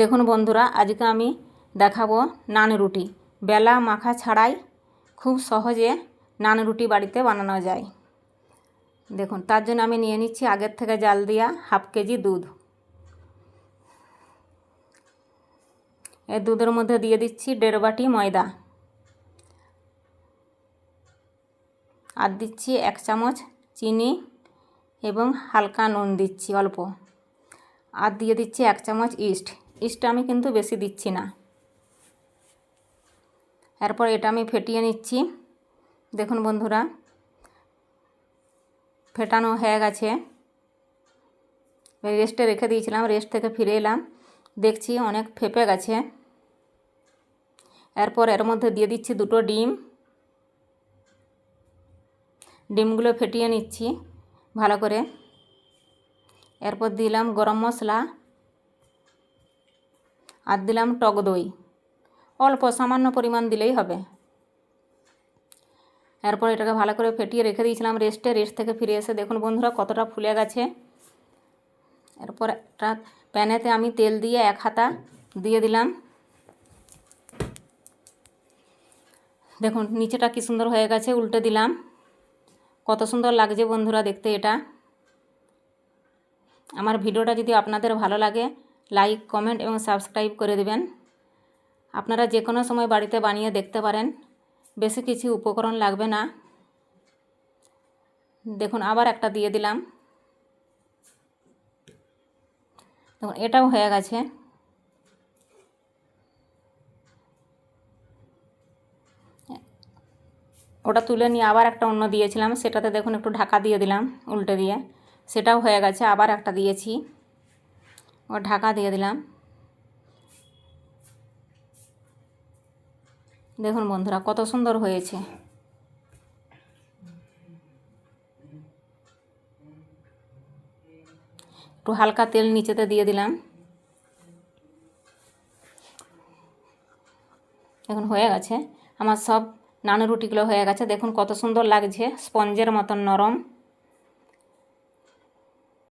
দেখুন বন্ধুরা, আজকে আমি দেখাবো নান রুটি। বেলা মাখা ছাড়াই খুব সহজে নান রুটি বাড়িতে বানানো যায়। দেখুন, তার জন্য আমি নিয়ে নিচ্ছি আগের থেকে জাল দিয়া হাফ কেজি দুধ। এই দুধের মধ্যে দিয়ে দিচ্ছি দেড় বাটি ময়দা। আর দিচ্ছি এক চামচ চিনি এবং হালকা নুন দিচ্ছি অল্প। আর দিয়ে দিচ্ছি এক চামচ ইস্ট। ইস্টটা আমি কিন্তু বেশি দিচ্ছি না। এরপর এটা আমি ফেটিয়ে নিচ্ছি। দেখুন বন্ধুরা, ফেটানো হয়ে গেছে। রেস্টে রেখে দিয়েছিলাম, রেস্ট থেকে ফিরে এলাম। দেখছি অনেক ফেপে গেছে। এরপর এর মধ্যে দিয়ে দিচ্ছি দুটো ডিম। ডিমগুলো ফেটিয়ে নিচ্ছি ভালো করে। এরপর দিলাম গরম মশলা। আর দিলাম টক দই। অল্প, সামান্য পরিমাণ দিলেই হবে। এরপর এটাকে ভালো করে ফেটিয়ে রেখে দিয়েছিলাম রেস্টে। রেস্ট থেকে ফিরে এসে দেখুন বন্ধুরা কতটা ফুলে গেছে। এরপর একটা প্যানেতে আমি তেল দিয়ে এক হাতা দিয়ে দিলাম। দেখুন নিচেটা কি সুন্দর হয়ে গেছে, উল্টে দিলাম। কত সুন্দর লাগছে বন্ধুরা দেখতে এটা। আমার ভিডিওটা যদি আপনাদের ভালো লাগে লাইক, কমেন্ট এবং সাবস্ক্রাইব করে দেবেন। আপনারা যে কোনো সময় বাড়িতে বানিয়ে দেখতে পারেন। বেশি কিছু উপকরণ লাগবে না। দেখুন, আবার একটা দিয়ে দিলাম। দেখুন, এটাও হয়ে গেছে। ওটা তুলে নিয়ে আবার একটা অন্য দিয়েছিলাম। সেটাতে দেখুন, একটু ঢাকা দিয়ে দিলাম, উল্টে দিয়ে। সেটাও হয়ে গেছে, আবার একটা দিয়েছি। ও ঢাকা দিয়ে দিলাম। দেখুন বন্ধুরা, কত সুন্দর হয়েছে। একটু হালকা তেল নিচেতে দিয়ে দিলাম। এখন হয়ে গেছে। আমার সব নানু রুটিগুলো হয়ে গেছে। দেখুন, কত সুন্দর লাগছে। স্পঞ্জের মতন নরম।